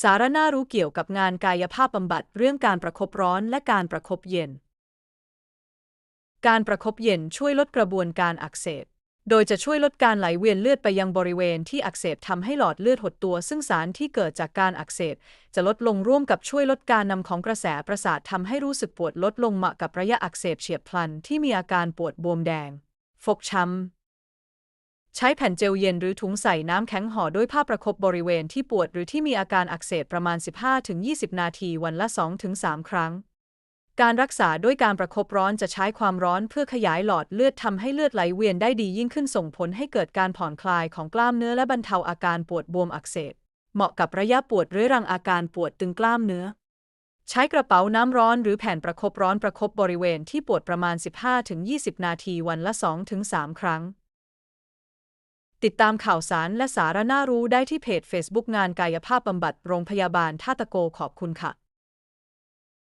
สาระน่ารู้เกี่ยวกับงานกายภาพบำบัดเรื่องการประคบร้อนและการประคบเย็น การประคบเย็นช่วยลดกระบวนการอักเสบ โดยจะช่วยลดการไหลเวียนเลือดไปยังบริเวณที่อักเสบทำให้หลอดเลือดหดตัว ซึ่งสารที่เกิดจากการอักเสบ จะลดลงร่วมกับช่วยลดการนำของกระแสประสาททำให้รู้สึกปวดลดลงเหมาะกับระยะอักเสบเฉียบพลันที่มีอาการปวดบวมแดง ฟกช้ำ ใช้แผ่นเจลเย็นหรือถุงใส่น้ำแข็งห่อด้วยผ้าประคบบริเวณที่ปวดหรือที่มีอาการอักเสบประมาณ 15-20 นาทีวันละ 2-3 ครั้ง การรักษาด้วยการประคบร้อนจะใช้ความร้อนเพื่อขยายหลอดเลือดทำให้เลือดไหลเวียนได้ดียิ่งขึ้นส่งผลให้เกิดการผ่อนคลายของกล้ามเนื้อและบรรเทาอาการปวดบวมอักเสบ เหมาะกับระยะปวดเรื้อรังอาการปวดตึงกล้ามเนื้อ ใช้กระเป๋าน้ำร้อนหรือแผ่นประคบร้อนประคบบริเวณที่ปวดประมาณ 15-20 นาทีวันละ 2-3 ครั้ง ติดตามข่าวสารและสาระน่ารู้ได้ที่เพจ Facebook งานกายภาพบำบัดโรงพยาบาลท่าตะโกขอบคุณค่ะ